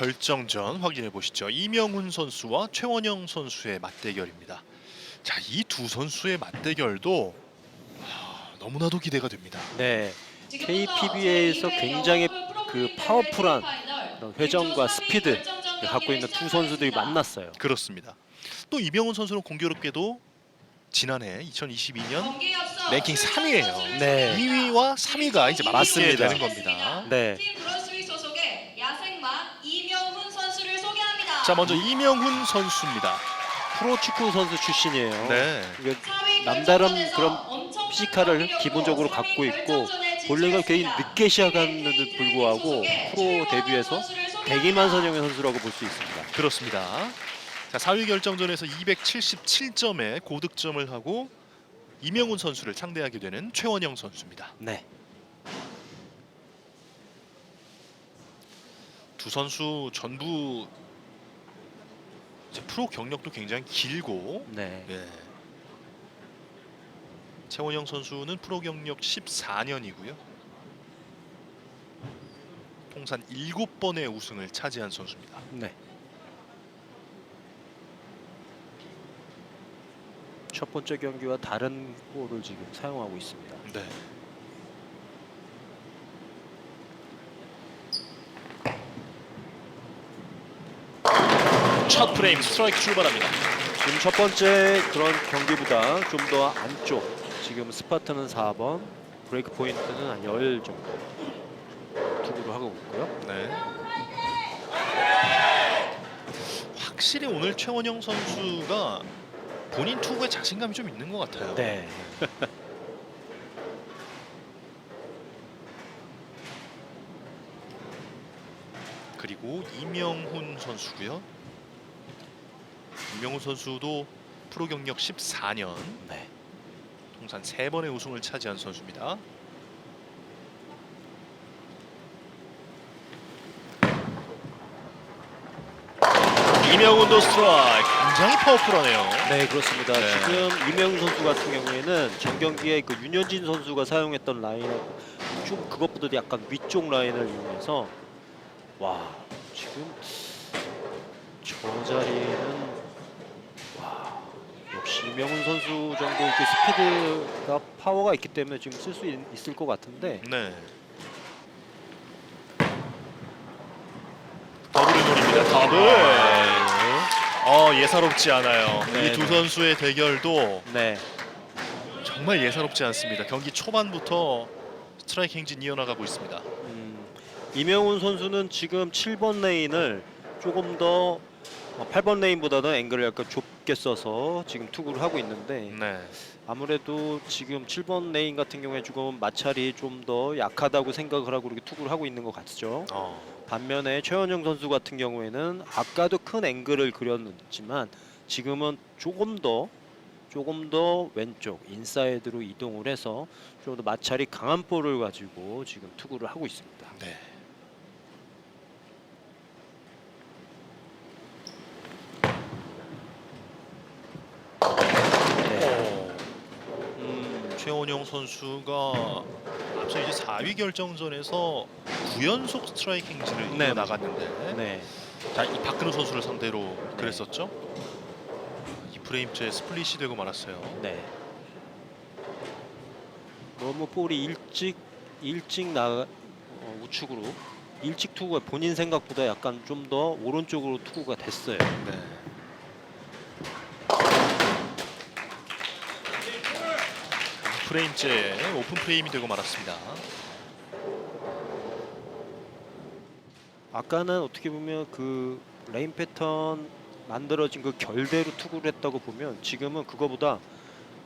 결정전 확인해 보시죠. 이명훈 선수와 최원영 선수의 맞대결입니다. 자, 이 두 선수의 맞대결도 하, 너무나도 기대가 됩니다. 네. KPBA에서 굉장히 그 파워풀한 그런 회전과 스피드를 갖고 있는 두 선수들이 만났어요. 그렇습니다. 또 이명훈 선수는 공교롭게도 지난해 2022년 랭킹 3위예요. 네. 2위와 3위가 이제 맞붙게 맞습니다. 되는 겁니다. 네. 팀 브러스위 소속의 야생마 이명훈 선수를 소개합니다. 자, 먼저 이명훈 선수입니다. 프로 축구 선수 출신이에요. 네. 이게 남다른 그런 피지컬을 기본적으로 갖고 있고 본래가 굉장히 진출했습니다. 늦게 시작하는데도 불구하고 프로 데뷔해서. 대기만 선영의 선수라고 볼 수 있습니다. 그렇습니다. 자, 4위 결정전에서 277점의 고득점을 하고 이명훈 선수를 상대하게 되는 최원영 선수입니다. 네. 두 선수 전부 이제 프로 경력도 굉장히 길고 네. 네. 최원영 선수는 프로 경력 14년이고요. 통산 7번의 우승을 차지한 선수입니다. 네. 첫 번째 경기와 다른 골을 지금 사용하고 있습니다. 네. 첫 프레임 스트라이크 출발합니다. 지금 첫 번째 그런 경기보다 좀 더 안쪽. 지금 스파트는 4번, 브레이크 포인트는 한열 정도 투구를 하고 있고요. 네. 확실히 오늘 최원영 선수가 본인 투구에 자신감이 좀 있는 것 같아요. 네. 그리고 이명훈 선수고요. 이명훈 선수도 프로 경력 14년, 네. 통산 3번의 우승을 차지한 선수입니다. 이명훈도 스트라이크 굉장히 파워풀하네요. 네, 그렇습니다. 네. 지금 이명훈 선수 같은 경우에는 전 경기에 그 윤현진 선수가 사용했던 라인을 좀 그것보다 약간 위쪽 라인을 이용해서 와 지금 저 자리에는 역시 이명훈 선수 정도 이렇게 스피드가 파워가 있기 때문에 지금 쓸 수 있을 것 같은데 네. 더블을 노립니다. 더블. 어 예사롭지 않아요. 네, 이 두 네. 선수의 대결도 네, 정말 예사롭지 않습니다. 경기 초반부터 스트라이크 행진 이어나가고 있습니다. 음, 이명훈 선수는 지금 7번 레인을 조금 더 어, 8번 레인보다는 앵글을 약간 좁게 써서 지금 투구를 하고 있는데 네. 아무래도 지금 7번 레인 같은 경우에 조금 마찰이 좀 더 약하다고 생각을 하고 이렇게 투구를 하고 있는 것 같죠. 어. 반면에 최원영 선수 같은 경우에는 아까도 큰 앵글을 그렸지만 지금은 조금 더 조금 더 왼쪽 인사이드로 이동을 해서 좀 더 마찰이 강한 볼을 가지고 지금 투구를 하고 있습니다. 네. 네. 음, 최원영 선수가 앞서 이제 4위 결정전에서 9연속 스트라이크 행진을 네, 이어나갔는데 네. 자, 이 박근호 선수를 상대로 그랬었죠. 이 프레임째 스플릿이 되고 말았어요. 네. 너무 볼이 일찍 일찍 나 어, 우측으로 일찍 투구가 본인 생각보다 약간 좀 더 오른쪽으로 투구가 됐어요. 네. 프레임째 오픈 프레임이 되고 말았습니다. 아까는 어떻게 보면 그 레인 패턴 만들어진 그 결대로 투구를 했다고 보면 지금은 그거보다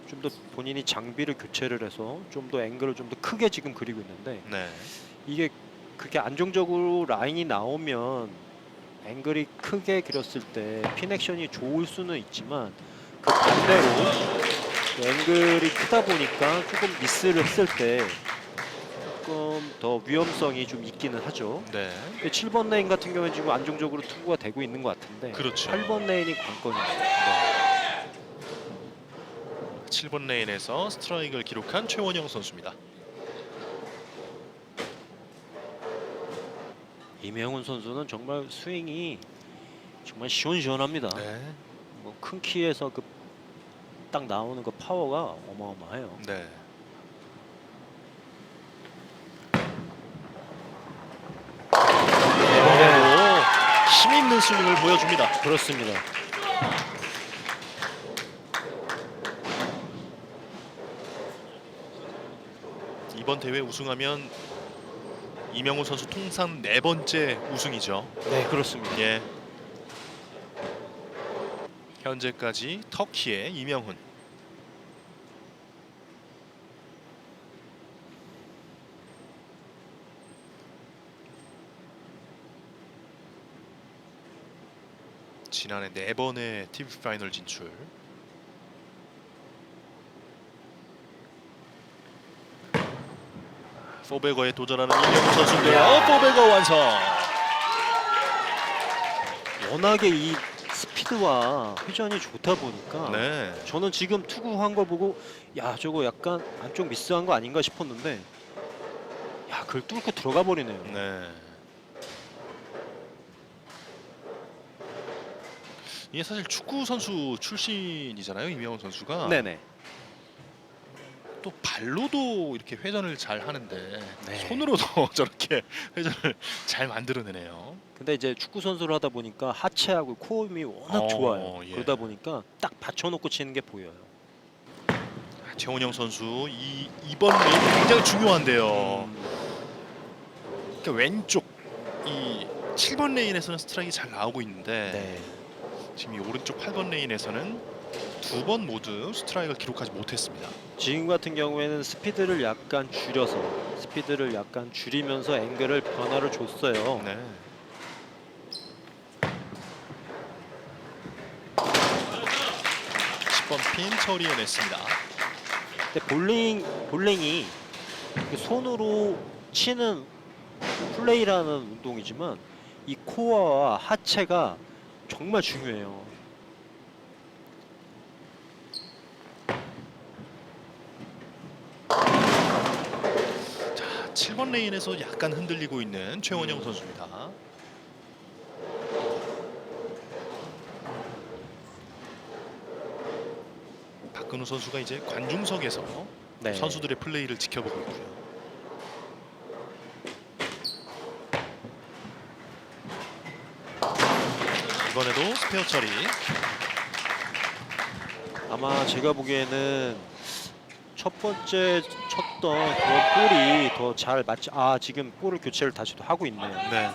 좀 더 본인이 장비를 교체를 해서 좀 더 앵글을 좀 더 크게 지금 그리고 있는데 네. 이게 그게 안정적으로 라인이 나오면 앵글이 크게 그렸을 때 핀액션이 좋을 수는 있지만 그 반대로 그 앵글이 크다 보니까 조금 미스를 했을 때 조금 더 위험성이 좀 있기는 하죠. 네. 근데 7번 레인 같은 경우는 지금 안정적으로 투구가 되고 있는 것 같은데 그렇죠. 8번 레인이 관건입니다. 네. 7번 레인에서 스트라이크를 기록한 최원영 선수입니다. 이명훈 선수는 정말 스윙이 정말 시원시원합니다. 네. 뭐 큰 키에서 그 딱 나오는 그 파워가 어마어마해요. 네. 이번에도 힘 있는 스윙을 보여줍니다. 그렇습니다. 이번 대회 우승하면 이명훈 선수 통산 네 번째 우승이죠. 네, 그렇습니다. 예. 현재까지 터키의 이명훈. 지난해 네 번의 TV 파이널 진출. 포베거에 도전하는 이명훈 선수인데요. 포베거 완성. 워낙에 이 스피드와 회전이 좋다 보니까 네. 저는 지금 투구한 거 보고 야 저거 약간 안쪽 미스한 거 아닌가 싶었는데 야 그걸 뚫고 들어가 버리네요. 네. 이게 사실 축구 선수 출신이잖아요 이명훈 선수가 네네. 또 발로도 이렇게 회전을 잘 하는데 네. 손으로도 저렇게 회전을 잘 만들어내네요. 근데 이제 축구 선수를 하다 보니까 하체하고 코음이 워낙 어, 좋아요. 예. 그러다 보니까 딱 받쳐놓고 치는 게 보여요. 최원영 선수 이 이번 레인 굉장히 중요한데요. 음, 그러니까 왼쪽 이 7번 레인에서는 스트라이크 잘 나오고 있는데 네. 지금 이 오른쪽 8번 레인에서는 두 번 모두 스트라이크를 기록하지 못했습니다. 지금 같은 경우에는 스피드를 약간 줄여서 스피드를 약간 줄이면서 앵글을 변화를 줬어요. 네. (10번) 핀 처리해냈습니다. 근데 볼링 볼링이 그 손으로 치는 플레이라는 운동이지만 이 코어와 하체가 정말 중요해요. 자, 7번 레인에서 약간 흔들리고 있는 최원영 음. 선수입니다. 박근우 선수가 이제 관중석에서 네. 선수들의 플레이를 지켜보고 있고요. 이번에도 스페어 처리. 아마 제가 보기에는 첫 번째 쳤던 그런 볼이 더 잘 맞지. 아 지금 볼을 교체를 다시 또 하고 있네요. 네.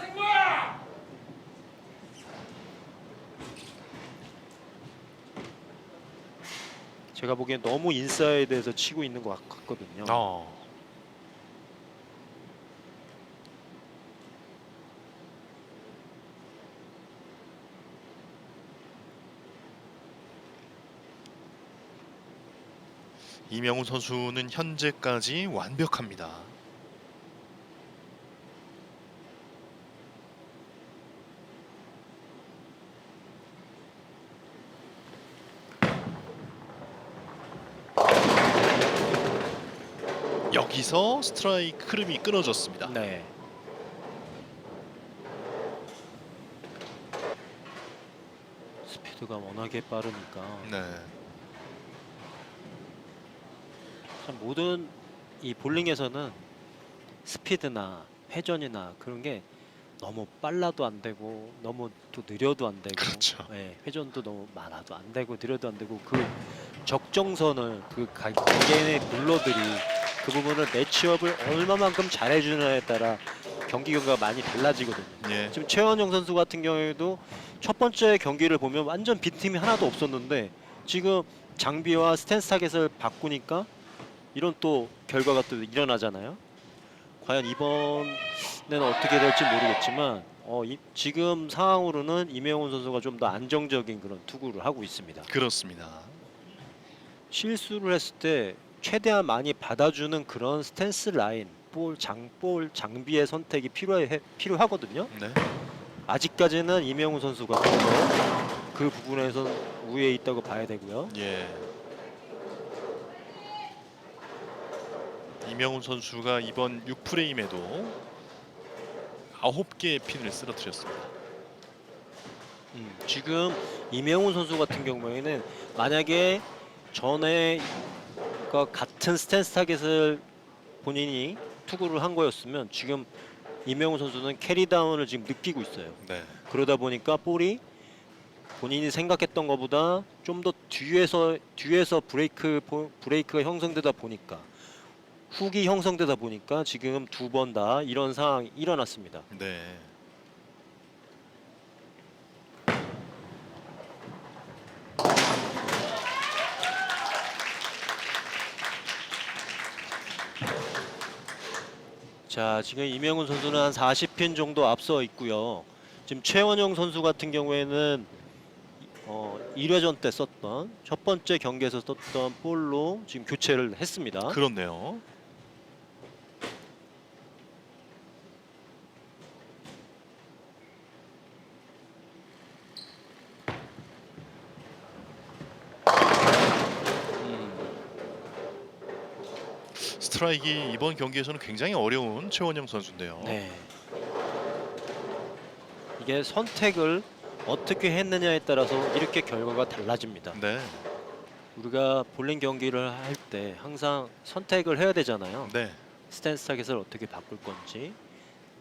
제가 보기엔 너무 인사이드에서 치고 있는 것 같- 같거든요. 어. 이명훈 선수는 현재까지 완벽합니다. 여기서 스트라이크 흐름이 끊어졌습니다. 네. 스피드가 워낙에 빠르니까 네. 참 모든 이 볼링에서는 스피드나 회전이나 그런 게 너무 빨라도 안 되고 너무 또 느려도 안 되고 그렇죠. 예, 회전도 너무 많아도 안 되고 느려도 안 되고 그 적정선을 그 가- 개개인의 볼러들이 그 부분을 매치업을 얼마만큼 잘해주느냐에 따라 경기 결과가 많이 달라지거든요. 예. 지금 최원영 선수 같은 경우에도 첫 번째 경기를 보면 완전 빈틈이 하나도 없었는데 지금 장비와 스탠스 타겟을 바꾸니까 이런 또 결과가 또 일어나잖아요. 과연 이번에는 어떻게 될지 모르겠지만 어, 이, 지금 상황으로는 이명훈 선수가 좀 더 안정적인 그런 투구를 하고 있습니다. 그렇습니다. 실수를 했을 때 최대한 많이 받아주는 그런 스탠스 라인, 볼, 장 볼, 장비의 선택이 필요해, 필요하거든요. 네. 아직까지는 이명훈 선수가 좀그 부분에서 우위에 있다고 봐야 되고요. 예. 이명훈 선수가 이번 6프레임에도 아홉 개의 핀을 쓰러뜨렸습니다. 음, 지금 이명훈 선수 같은 경우에는 만약에 전에 그 같은 스탠스 타겟을 본인이 투구를 한 거였으면 지금 이명훈 선수는 캐리 다운을 지금 느끼고 있어요. 네. 그러다 보니까 볼이 본인이 생각했던 것보다 좀 더 뒤에서 뒤에서 브레이크 포- 브레이크가 형성되다 보니까 훅이 형성되다 보니까 지금 두 번 다 이런 상황이 일어났습니다. 네. 자 지금 이명훈 선수는 한 40핀 정도 앞서 있고요. 지금 최원영 선수 같은 경우에는 어, 1회전 때 썼던 첫 번째 경기에서 썼던 볼로 지금 교체를 했습니다. 그렇네요. 스트라이크 이번 경기에서는 굉장히 어려운 최원영 선수인데요. 네. 이게 선택을 어떻게 했느냐에 따라서 이렇게 결과가 달라집니다. 네. 우리가 볼링 경기를 할 때 항상 선택을 해야 되잖아요. 네. 스탠스 타겟을 어떻게 바꿀 건지,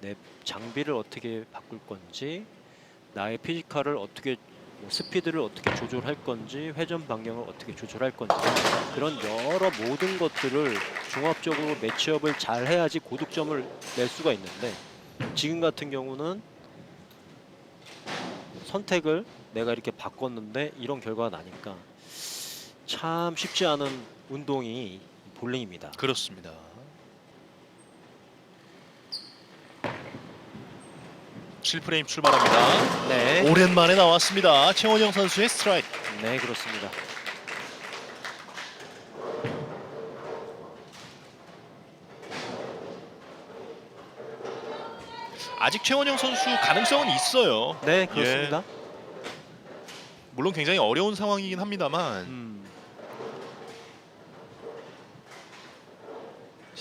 내 장비를 어떻게 바꿀 건지, 나의 피지컬을 어떻게 뭐 스피드를 어떻게 조절할 건지, 회전 방향을 어떻게 조절할 건지 그런 여러 모든 것들을 종합적으로 매치업을 잘 해야지 고득점을 낼 수가 있는데 지금 같은 경우는 선택을 내가 이렇게 바꿨는데 이런 결과가 나니까 참 쉽지 않은 운동이 볼링입니다. 그렇습니다. 칠 프레임 출발합니다. 네. 오랜만에 나왔습니다. 최원영 선수의 스트라이크. 네, 그렇습니다. 아직 최원영 선수 가능성은 있어요. 네, 그렇습니다. 물론 굉장히 어려운 상황이긴 합니다만 음,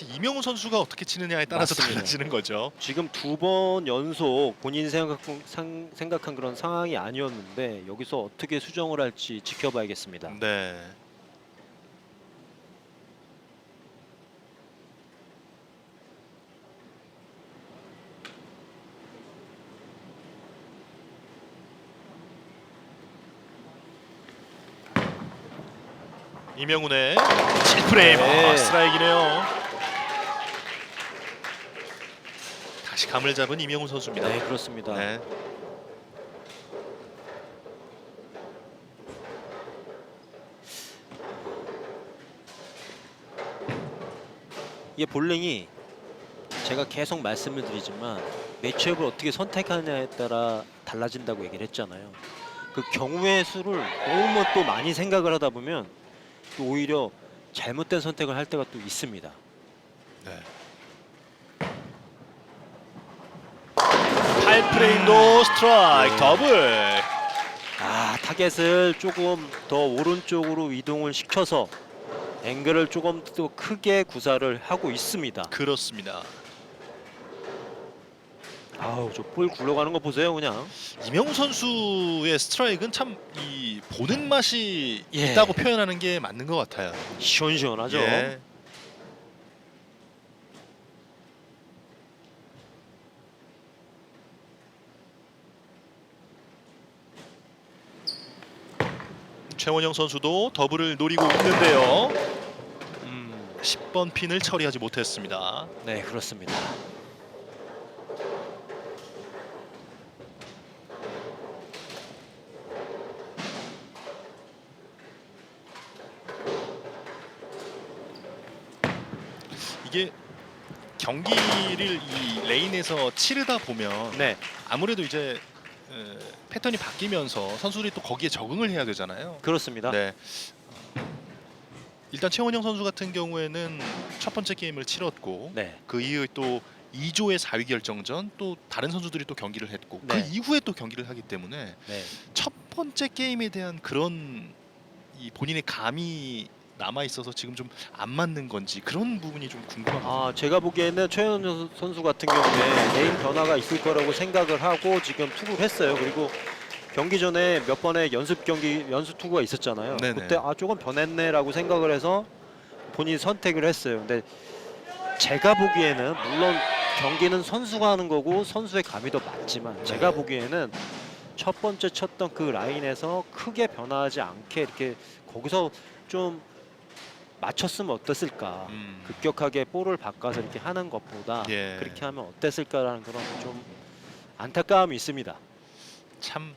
이명훈 선수가 어떻게 치느냐에 따라서 맞습니다. 달라지는 거죠. 지금 두 번 연속 본인 생각, 상, 생각한 그런 상황이 아니었는데 여기서 어떻게 수정을 할지 지켜봐야겠습니다. 네. 이명훈의 7프레임 네. 아, 스트라이크네요. 다시 감을 잡은 이명훈 선수입니다. 네, 그렇습니다. 네. 이게 볼링이 제가 계속 말씀을 드리지만 매치업을 어떻게 선택하냐에 따라 달라진다고 얘기를 했잖아요. 그 경우의 수를 너무 또 많이 생각을 하다 보면 또 오히려 잘못된 선택을 할 때가 또 있습니다. 네. 8프레임도 스트라이크 네. 더블. 아 타겟을 조금 더 오른쪽으로 이동을 시켜서 앵글을 조금 더 크게 구사를 하고 있습니다. 그렇습니다. 아우 저 볼 굴러가는 거 보세요 그냥. 이명훈 선수의 스트라이크는 참 이 보는 맛이 예. 있다고 표현하는 게 맞는 것 같아요. 시원시원하죠. 예. 최원영 선수도 더블을 노리고 있는데요. 음, 10번 핀을 처리하지 못했습니다. 네 그렇습니다. 이게 경기를 이 레인에서 치르다 보면 네. 아무래도 이제 어, 패턴이 바뀌면서 선수들이 또 거기에 적응을 해야 되잖아요. 그렇습니다. 네. 일단 최원영 선수 같은 경우에는 첫 번째 게임을 치렀고 네. 그 이후에 또 2조의 4위 결정전 또 다른 선수들이 또 경기를 했고 네. 그 이후에 또 경기를 하기 때문에 네. 첫 번째 게임에 대한 그런 이 본인의 감이 남아 있어서 지금 좀 안 맞는 건지 그런 부분이 좀 궁금합니다. 아 제가 보기에는 최현우 선수 같은 경우에 개인 변화가 있을 거라고 생각을 하고 지금 투구를 했어요. 그리고 경기 전에 몇 번의 연습 경기 연습 투구가 있었잖아요. 네네. 그때 아 조금 변했네라고 생각을 해서 본인이 선택을 했어요. 근데 제가 보기에는 물론 경기는 선수가 하는 거고 선수의 감이 더 맞지만 제가 네. 보기에는 첫 번째 쳤던 그 라인에서 크게 변화하지 않게 이렇게 거기서 좀 맞췄으면 어땠을까. 음. 급격하게 볼을 바꿔서 이렇게 하는 것보다 예. 그렇게 하면 어땠을까라는 그런 좀 안타까움이 있습니다. 참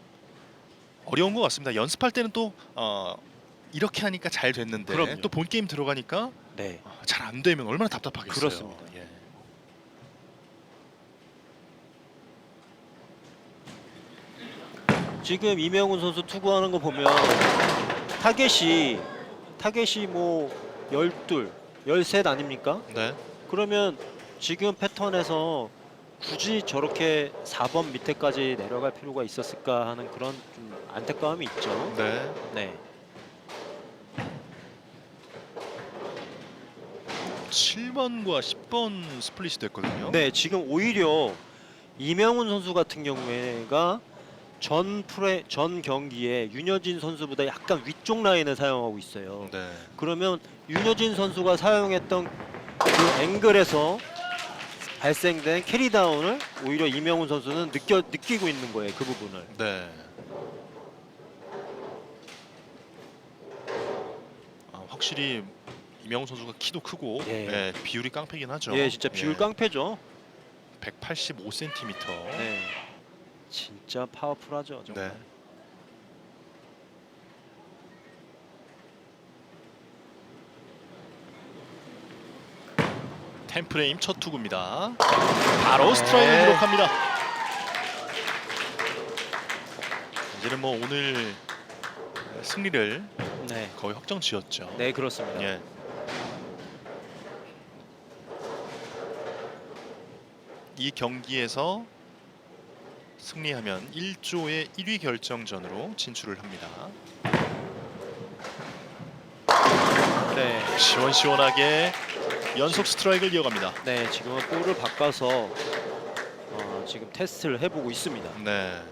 어려운 것 같습니다. 연습할 때는 또 어, 이렇게 하니까 잘 됐는데 그럼요. 또 본 게임 들어가니까 네. 잘 안 되면 얼마나 답답하겠어요. 그렇습니다. 예. 지금 이명훈 선수 투구하는 거 보면 타겟이 타겟이 뭐 열둘, 열셋 아닙니까? 네. 그러면 지금 패턴에서 굳이 저렇게 4번 밑에까지 내려갈 필요가 있었을까 하는 그런 좀 안타까움이 있죠. 네. 네. 7번과 10번 스플릿이 됐거든요. 네, 지금 오히려 이명훈 선수 같은 경우에가 전 프레 전 경기에 윤여진 선수보다 약간 위쪽 라인을 사용하고 있어요. 네. 그러면 윤여진 선수가 사용했던 그 앵글에서 발생된 캐리다운을 오히려 이명훈 선수는 느껴 느끼고 있는 거예요. 그 부분을. 네. 아, 확실히 이명훈 선수가 키도 크고 예. 예, 비율이 깡패긴 하죠. 예, 진짜 비율 깡패죠. 185cm. 네. 진짜 파워풀하죠. 정말. 네. 템프레임 첫 투구입니다. 바로 스트라이크 네. 기록합니다. 이제는 뭐 오늘 승리를 네. 거의 확정 지었죠. 네, 그렇습니다. 예. 이 경기에서 승리하면 1조의 1위 결정전으로 진출을 합니다. 네. 시원시원하게 연속 스트라이크를 이어갑니다. 네, 지금은 볼을 바꿔서 어, 지금 테스트를 해보고 있습니다. 네.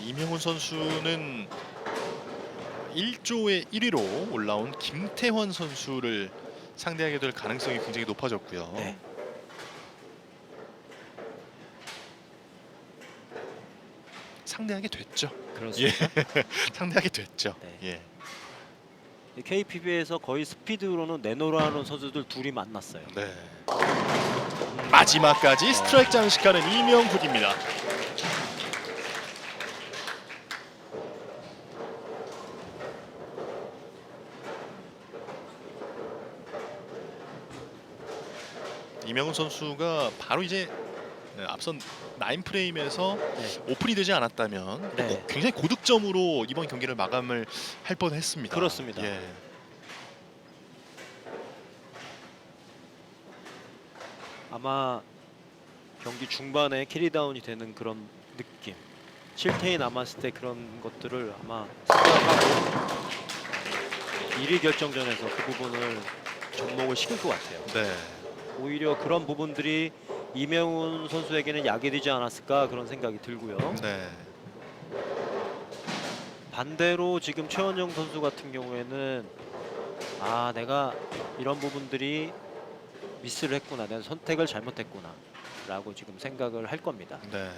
이명훈 선수는 1조의 1위로 올라온 김태환 선수를 상대하게 될 가능성이 굉장히 높아졌고요. 네. 상대하게 됐죠. 그렇습니다. 상대하게 됐죠. 네. 예. KPB에서 거의 스피드로는 내노라는 선수들 둘이 만났어요. 네. 마지막까지 스트라이크 장식하는 이명훈입니다. 이명훈 선수가 바로 이제 네, 앞선 9 프레임에서 네. 오픈이 되지 않았다면 네. 또 굉장히 고득점으로 이번 경기를 마감을 할 뻔했습니다. 그렇습니다. 예. 아마 경기 중반에 캐리다운이 되는 그런 느낌. 7테이 남았을 때 그런 것들을 아마 생각하고 1위 결정전에서 그 부분을 접목을 시킬 것 같아요. 네. 오히려 그런 부분들이 이명훈 선수에게는 약이 되지 않았을까 그런 생각이 들고요. 네. 반대로 지금 최원영 선수 같은 경우에는 아 내가 이런 부분들이 미스를 했구나 내가 선택을 잘못했구나 라고 지금 생각을 할 겁니다 네.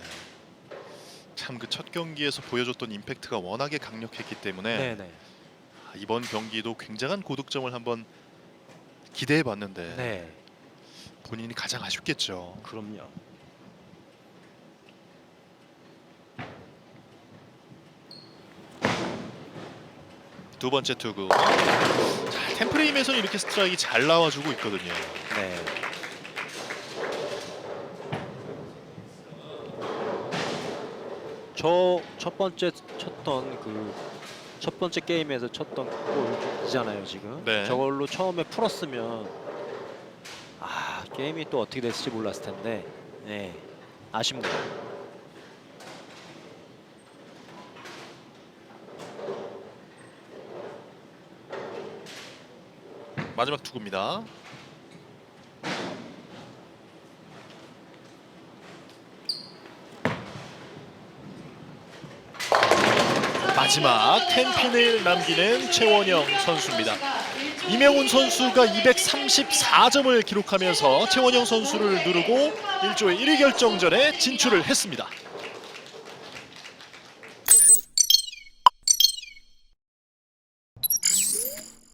참 그 첫 경기에서 보여줬던 임팩트가 워낙에 강력했기 때문에 네네 아, 이번 경기도 굉장한 고득점을 한번 기대해 봤는데 네 본인이 가장 아쉽겠죠. 그럼요 두 번째 투구. 자, 템프레임에서는 이렇게 스트라이크 잘 나와주고 있거든요. 네 저 첫 번째 쳤던 그 첫 번째 게임에서 쳤던 그골이잖아요 지금 네. 저걸로 처음에 풀었으면 아 게임이 또 어떻게 됐을지 몰랐을 텐데 네 아쉽네요 마지막 투구입니다. 마지막 텐핀을 남기는 최원영 선수입니다. 이명훈 선수가 234점을 기록하면서 최원영 선수를 누르고 1조의 1위 결정전에 진출을 했습니다.